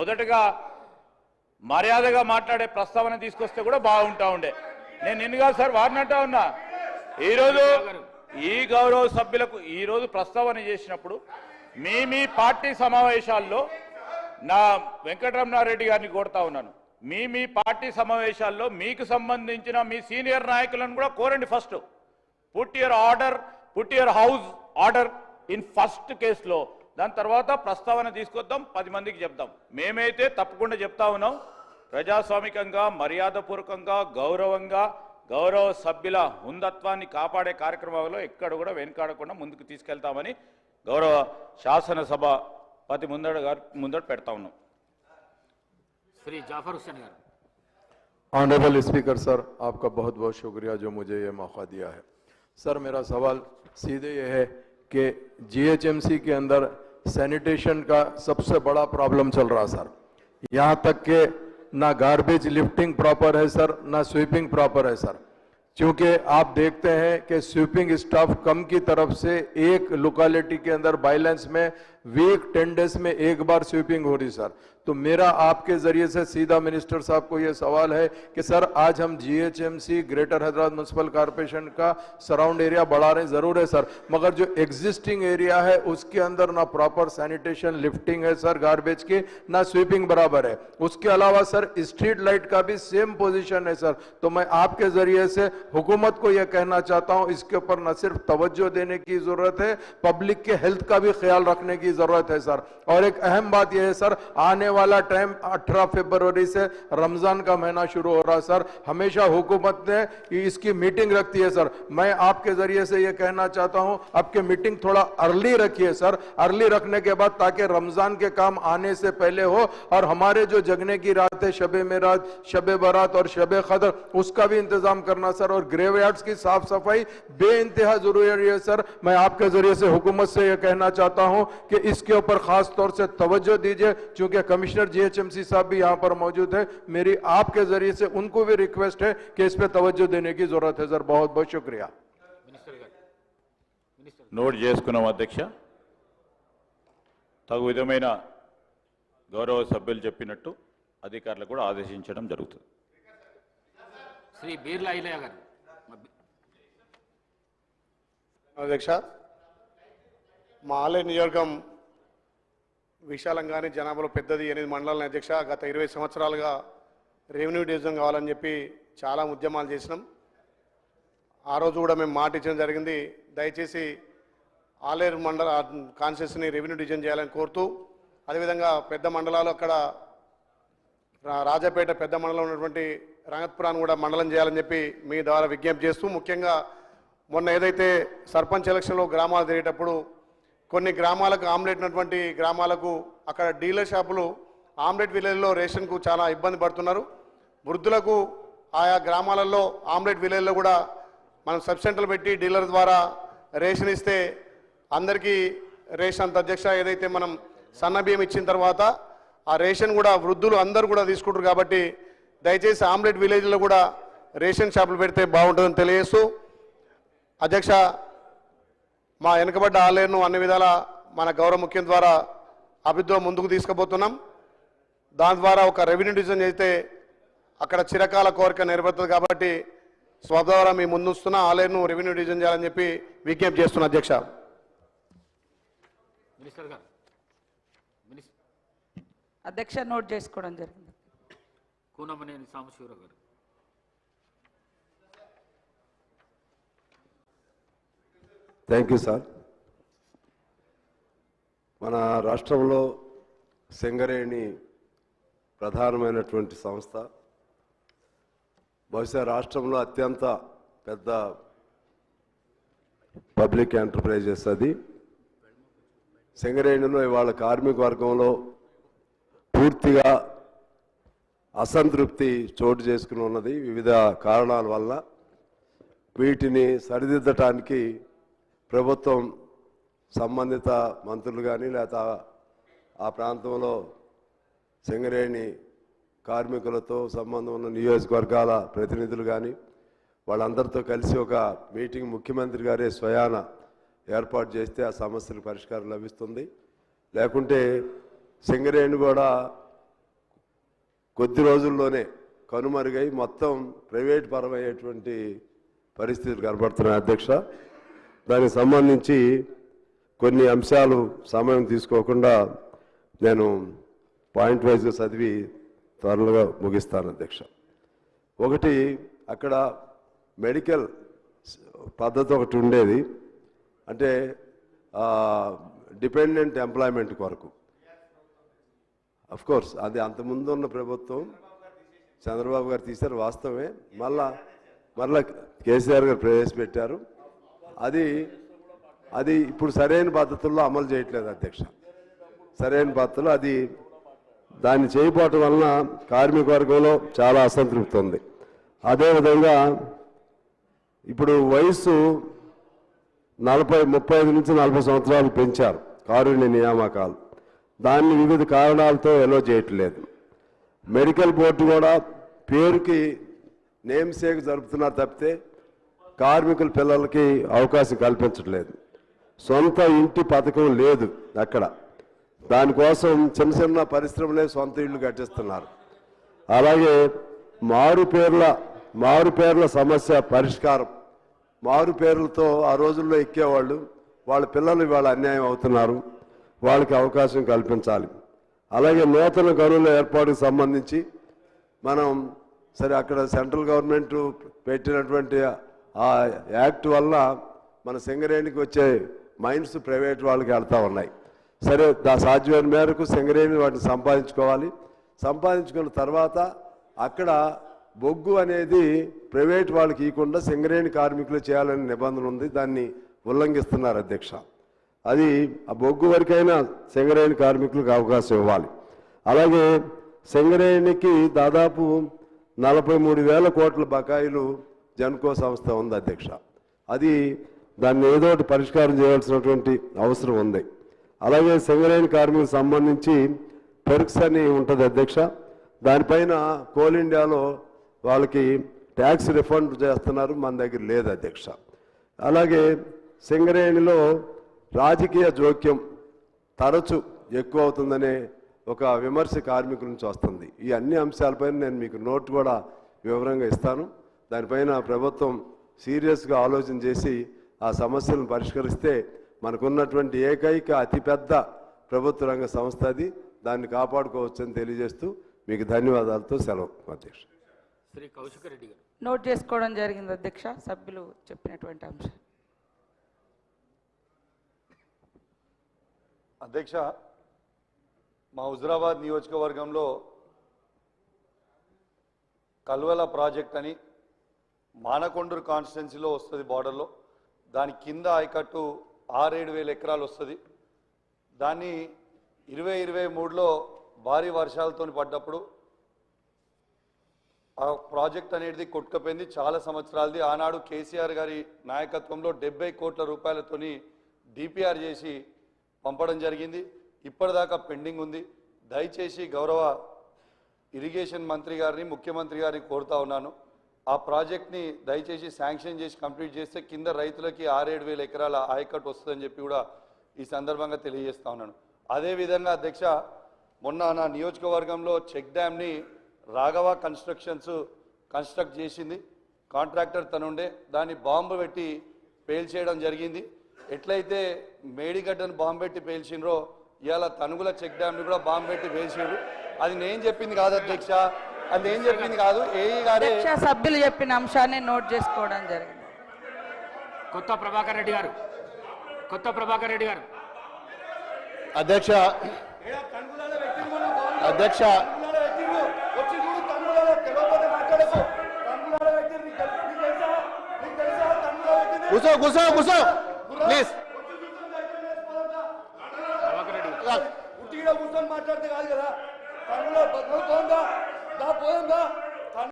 మొదటగా మర్యాదగా మాట్లాడే ప్రస్తావన తీసుకొస్తే కూడా బాగుంటా ఉండే. నేను నిన్ను కాదు సార్ వారినట్టా ఉన్నా. ఈరోజు ఈ గౌరవ సభ్యులకు ఈరోజు ప్రస్తావన చేసినప్పుడు మీ మీ పార్టీ సమావేశాల్లో నా వెంకటరమణారెడ్డి గారిని కోరుతా ఉన్నాను. మీ మీ పార్టీ సమావేశాల్లో మీకు సంబంధించిన మీ సీనియర్ నాయకులను కూడా కోరండి first. Put your order put your house order in first కేసులో దాని తర్వాత ప్రస్తావన తీసుకొద్దాం పది మందికి చెప్దాం మేమైతే తప్పకుండా చెప్తా ఉన్నాం ప్రజాస్వామికంగా మర్యాదపూర్వకంగా గౌరవంగా గౌరవ సభ్యుల హుందత్వాన్ని కాపాడే కార్యక్రమంలో ఎక్కడ కూడా వెనుకాడకుండా ముందుకు తీసుకెళ్తామని గౌరవ శాసనసభ పది ముందడ గారు ముందట పెడతా ఉన్నాం శ్రీ జాఫర్ హుస్సేన్ గారు ऑनरेबल स्पीकर सर आपका बहुत बहुत शुक्रिया जो मुझे ये मौका दिया है सर मेरा सवाल सीधे ये है कि जीएचएमसी के अंदर सैनिटेशन का सबसे बड़ा प्रॉब्लम चल रहा सर यहाँ तक के ना गार्बेज लिफ्टिंग प्रॉपर है सर ना स्वीपिंग प्रॉपर है सर क्योंकि आप देखते हैं कि स्वीपिंग स्टाफ कम की तरफ़ से एक लोकेलिटी के अंदर बाइलेंस में वीक टेन डेज़ में एक बार स्वीपिंग हो रही, सर। तो मेरा आपके ज़रिए से सीधा मिनिस्टर साहब को यह सवाल है कि, सर, आज हम GHMC greater Hyderabad municipal corporation का सराउंड एरिया बढ़ा रहे ज़रूर है, सर। मगर जो एग्जिस्टिंग एरिया है, उसके अंदर ना प्रॉपर सैनिटेशन लिफ्टिंग है, सर गार्बेज की, ना स्वीपिंग बराबर है। उसके अलावा, सर स्ट्रीट लाइट का भी सेम पोजिशन है, सर। तो मैं आपके ज़रिए से हुकूमत को यह कहना चाहता हूँ, इसके ऊपर न सिर्फ़ तवज्जो देने की ज़रूरत है पब्लिक के हेल्थ का भी ख्याल रखने की ज़रूरत है, सर। और एक अहम बात यह है, सर, आने वाला टाइम 18 फरवरी से रमज़ान का महीना शुरू हो रहा है, सर। हमेशा हुकूमत ने इसकी मीटिंग रखती है, सर। मैं आपके ज़रिए से यह कहना चाहता हूँ, आपके मीटिंग थोड़ा अर्ली रखिए, सर। अर्ली रखने के बाद ताकि रमज़ान के काम आने से पहले हो और हमारे जो जगने की रात है, शबे मेराज, शबे बारात और शबे खदर, उसका भी इंतज़ाम करना, सर। और ग्रेवयार्ड्स की साफ़ सफ़ाई बे ज़रूरी है, सर। मैं आपके ज़रिए से हुकूमत से यह कहना चाहता हूँ कि इसके ऊपर खास तौर से तवज्जो दीजिए क्योंकि कमिश्नर जीएचएमसी साहब भी यहां पर मौजूद है मेरी आपके जरिए से उनको भी रिक्वेस्ट है कि इस पे तवज्जो देने की जरूरत है सर बहुत बहुत शुक्रिया మినిస్టర్ గారు మినిస్టర్ నోట్ చేసుకున్నాం అధ్యక్ష తగు విధమైన గౌరవ సభ్యులు చెప్పినట్టు అధికారులకు కూడా ఆదేశించడం జరుగుతుంది శ్రీ బీర్లా ఐలయ్య గారు అధ్యక్ష మా ఆలయ నియోజకం విశాలంగానే జనాభాలో పెద్దది ఎనిమిది మండలాల అధ్యక్ష గత ఇరవై సంవత్సరాలుగా రెవెన్యూ డివిజన్ కావాలని చెప్పి చాలా ఉద్యమాలు చేసినాం. ఆ రోజు కూడా మేము మాట ఇచ్చడం జరిగింది. దయచేసి ఆలేరు మండల కాన్స్టిట్యూన్సీని రెవెన్యూ డివిజన్ చేయాలని కోరుతూ అదేవిధంగా పెద్ద మండలాలు అక్కడ రాజాపేట పెద్ద మండలం ఉన్నటువంటి రంగత్పురాన్ని కూడా మండలం చేయాలని చెప్పి మీ ద్వారా విజ్ఞప్తి చేస్తూ ముఖ్యంగా మొన్న ఏదైతే సర్పంచ్ ఎలక్షన్లో గ్రామాలు తిరిగేటప్పుడు కొన్ని గ్రామాలకు ఆమ్లెట్ ఉన్నటువంటి గ్రామాలకు అక్కడ డీలర్ షాపులు ఆమ్లెట్ విలేజ్లో రేషన్కు చాలా ఇబ్బంది పడుతున్నారు. వృద్ధులకు ఆయా గ్రామాలలో ఆమ్లెట్ విలేజ్లో కూడా మనం సబ్సెంటర్లు పెట్టి డీలర్ ద్వారా రేషన్ ఇస్తే అందరికీ రేషన్ అంత అధ్యక్ష ఏదైతే మనం సన్న బియ్యం ఇచ్చిన తర్వాత ఆ రేషన్ కూడా వృద్ధులు అందరూ కూడా తీసుకుంటారు కాబట్టి దయచేసి ఆమ్లెట్ విలేజ్లో కూడా రేషన్ షాపులు పెడితే బాగుంటుందని తెలియజేస్తూ అధ్యక్ష మా వెనుకబడ్డ ఆలయను అన్ని విధాల మన గౌరవ ముఖ్యం ద్వారా అభివృద్ధిలో ముందుకు తీసుకుపోతున్నాం. దాని ద్వారా ఒక రెవెన్యూ డివిజన్ చేస్తే అక్కడ చిరకాల కోరిక నెరవేరుతుంది కాబట్టి స్వద్వారా మీ ముందుస్తున్న ఆలయను రెవెన్యూ డివిజన్ చేయాలని చెప్పి విజ్ఞప్తి చేస్తున్నా అధ్యక్ష. మినిస్టర్ గారు. మినిస్టర్ అధ్యక్ష నోట్ చేసుకోవడం జరిగింది. కూనమనేని సాంబశివరావు గారు. థ్యాంక్ యూ సార్ మన రాష్ట్రంలో సింగరేణి ప్రధానమైనటువంటి సంస్థ. బహుశా రాష్ట్రంలో అత్యంత పెద్ద పబ్లిక్ ఎంటర్ప్రైజెస్ అది. సింగరేణిలో ఇవాళ కార్మిక వర్గంలో పూర్తిగా అసంతృప్తి చోటు చేసుకుని ఉన్నది వివిధ కారణాల వల్ల. వీటిని సరిదిద్దటానికి ప్రభుత్వం సంబంధిత మంత్రులు కానీ లేదా ఆ ప్రాంతంలో సింగరేణి కార్మికులతో సంబంధం ఉన్న నియోజకవర్గాల ప్రతినిధులు కానీ వాళ్ళందరితో కలిసి ఒక మీటింగ్ ముఖ్యమంత్రి గారే స్వయాన ఏర్పాటు చేస్తే ఆ సమస్యలకు పరిష్కారం లభిస్తుంది. లేకుంటే సింగరేణి కూడా కొద్ది రోజుల్లోనే కనుమరుగై మొత్తం ప్రైవేట్ పరమయ్యేటువంటి పరిస్థితులు కనబడుతున్నాయి అధ్యక్ష. దానికి సంబంధించి కొన్ని అంశాలు సమయం తీసుకోకుండా నేను పాయింట్ వైజ్గా చదివి త్వరగా ముగిస్తాను అధ్యక్ష. ఒకటి అక్కడ మెడికల్ పద్ధతి ఒకటి ఉండేది. అంటే డిపెండెంట్ ఎంప్లాయ్మెంట్ కొరకు. అఫ్ కోర్స్ అది అంతకుముందు ఉన్న ప్రభుత్వం. చంద్రబాబు గారు తీశారు వాస్తవమే. మళ్ళా మళ్ళా కేసీఆర్ గారు ప్రవేశపెట్టారు. అది అది ఇప్పుడు సరైన పద్ధతుల్లో అమలు చేయట్లేదు అధ్యక్ష. సరైన పద్ధతిలో అది దాన్ని చేయబోవటం వలన కార్మిక వర్గంలో చాలా అసంతృప్తి ఉంది అదేవిధంగా ఇప్పుడు వయసు నలభై ముప్పై ఐదు నుంచి నలభై సంవత్సరాలు పెంచారు కారుణ్య నియామకాలు. దాన్ని వివిధ కారణాలతో ఎలో చేయట్లేదు. మెడికల్ బోర్డు కూడా పేరుకి నేమ్ సేక్ జరుపుతున్నారు తప్పితే కార్మికుల పిల్లలకి అవకాశం కల్పించట్లేదు. సొంత ఇంటి పథకం లేదు అక్కడ. దానికోసం చిన్న చిన్న పరిశ్రమలే సొంత ఇళ్ళు కట్టిస్తున్నారు. అలాగే మారుపేర్ల మారుపేర్ల సమస్య పరిష్కారం. మారుపేర్లతో ఆ రోజుల్లో ఎక్కేవాళ్ళు వాళ్ళ పిల్లలు ఇవాళ అన్యాయం అవుతున్నారు. వాళ్ళకి అవకాశం కల్పించాలి. అలాగే నూతన గనుల ఏర్పాటుకు సంబంధించి మనం సరే అక్కడ సెంట్రల్ గవర్నమెంట్ పెట్టినటువంటి ఆ యాక్ట్ వల్ల మన సింగరేణికి వచ్చే మైండ్స్ ప్రైవేట్ వాళ్ళకి వెళ్తా ఉన్నాయి. సరే దా సాధ్యమైన మేరకు సింగరేణి వాటిని సంపాదించుకోవాలి. సంపాదించుకున్న తర్వాత అక్కడ బొగ్గు అనేది ప్రైవేట్ వాళ్ళకి ఇవ్వకుండా సింగరేణి కార్మికులు చేయాలనే నిబంధన ఉంది. దాన్ని ఉల్లంఘిస్తున్నారు అధ్యక్ష. అది ఆ బొగ్గు వరకైనా సింగరేణి కార్మికులకు అవకాశం ఇవ్వాలి. అలాగే సింగరేణికి దాదాపు నలభై మూడు వేల కోట్ల బకాయిలు జన్కో సంస్థ ఉంది అధ్యక్ష. అది దాన్ని ఏదో ఒకటి పరిష్కారం చేయాల్సినటువంటి అవసరం ఉంది. అలాగే సింగరేణి కార్మికులకు సంబంధించి పెరుక్స్ అని ఉంటుంది అధ్యక్ష. దానిపైన కోల్ ఇండియాలో వాళ్ళకి ట్యాక్స్ రిఫండ్ చేస్తున్నారు మన దగ్గర లేదు అధ్యక్ష. అలాగే సింగరేణిలో రాజకీయ జోక్యం తరచు ఎక్కువ అవుతుందనే ఒక విమర్శ కార్మికుల నుంచి వస్తుంది. ఈ అన్ని అంశాలపైన నేను మీకు నోట్ కూడా వివరంగా ఇస్తాను. దానిపైన ప్రభుత్వం సీరియస్గా ఆలోచన చేసి ఆ సమస్యలను పరిష్కరిస్తే మనకున్నటువంటి ఏకైక అతిపెద్ద ప్రభుత్వ రంగ సంస్థ అది. దాన్ని కాపాడుకోవచ్చని తెలియజేస్తూ మీకు ధన్యవాదాలతో సెలవు అధ్యక్ష. శ్రీ కౌశిక్ రెడ్డి గారు. నోట్ చేసుకోవడం జరిగింది అధ్యక్ష. సభ్యులు చెప్పినటువంటి అంశం. అధ్యక్ష మా హుజరాబాద్ నియోజకవర్గంలో కల్వల ప్రాజెక్ట్ అని మానకొండూరు కాన్స్టిట్యున్సీలో వస్తుంది బార్డర్లో. దాని కింద ఆయకట్టు ఆరేడు వేల ఎకరాలు వస్తుంది. దాన్ని ఇరవై ఇరవై మూడులో భారీ వర్షాలతో పడ్డప్పుడు ఆ ప్రాజెక్ట్ అనేది కొట్టుకపోయింది. చాలా సంవత్సరాలది. ఆనాడు కేసీఆర్ గారి నాయకత్వంలో డెబ్బై కోట్ల రూపాయలతోని డిపిఆర్ చేసి పంపడం జరిగింది. ఇప్పటిదాకా పెండింగ్ ఉంది. దయచేసి గౌరవ ఇరిగేషన్ మంత్రి గారిని ముఖ్యమంత్రి గారిని కోరుతా ఉన్నాను. ఆ ప్రాజెక్ట్ని దయచేసి శాంక్షన్ చేసి కంప్లీట్ చేస్తే కింద రైతులకి ఆరేడు వేల ఎకరాల ఆయకట్టు వస్తుందని చెప్పి కూడా ఈ సందర్భంగా తెలియజేస్తా ఉన్నాను. అదేవిధంగా అధ్యక్ష మొన్న నా నియోజకవర్గంలో చెక్ డ్యామ్ని రాఘవ కన్స్ట్రక్షన్స్ కన్స్ట్రక్ట్ చేసింది. కాంట్రాక్టర్ తనుండే. దాన్ని బాంబు పెట్టి పేల్చేయడం జరిగింది. ఎట్లయితే మేడిగడ్డను బాంబు పెట్టి పేల్చిండ్రో ఇవాళ తనుగుల చెక్ డ్యామ్ని కూడా బాంబు పెట్టి పేల్చిండ్రు. అది నేను చెప్పింది కాదు అధ్యక్ష అది నేను చెప్పింది కాదు ఏఈ గారే అధ్యక్ష సభ్యులు చెప్పిన అంశాన్ని నోట్ చేసుకోవడం జరిగింది. కొత్త ప్రభాకర్ రెడ్డి గారు. కొత్త ప్రభాకర్ రెడ్డి గారు. అధ్యక్ష అధ్యక్ష కూర్చో కూర్చో కూర్చో. ప్లీజ్ ప్రభాకర్ రెడ్డి కూర్చొని మాట్లాడితే కాదు కదా. Tá da banda.